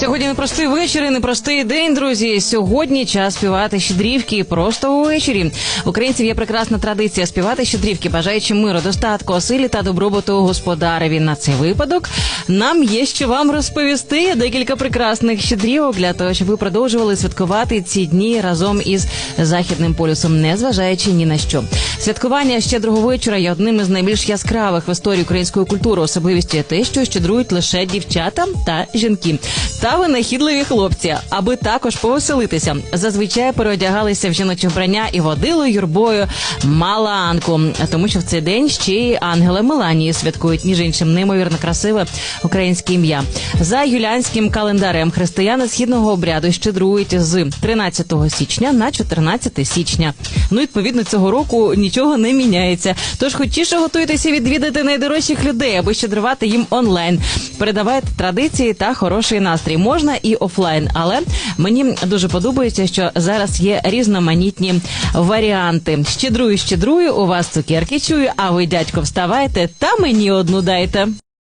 Сьогодні непростий вечір і непростий день, друзі. Сьогодні час співати щедрівки просто увечері. Українців є прекрасна традиція співати щедрівки, бажаючи миру, достатку, осилі та добробуту господареві. На цей випадок нам є що вам розповісти. Декілька прекрасних щедрівок для того, щоб ви продовжували святкувати ці дні разом із західним полюсом, незважаючи ні на що. Святкування щедрого вечора є одним із найбільш яскравих в історії української культури. Особливістю є те, що щедрують лише дівчата та жінки та винахідливі хлопці, аби також повеселитися. Зазвичай переодягалися в жіноче вбрання і водили юрбою маланку, тому що в цей день ще й ангела Меланії святкують між іншим неймовірно красиве українське ім'я. За юліанським календарем християни східного обряду щедрують з 13 січня на 14 січня. Ну відповідно цього року нічого не міняється. Тож хочіше готуйтеся відвідати найдорожчих людей, аби щедрувати їм онлайн. Передавайте традиції та хороший настрій. Можна і офлайн, але мені дуже подобається, що зараз є різноманітні варіанти. Щедрую, щедрую, у вас цукерки чую. А ви, дядько, вставайте та мені одну дайте.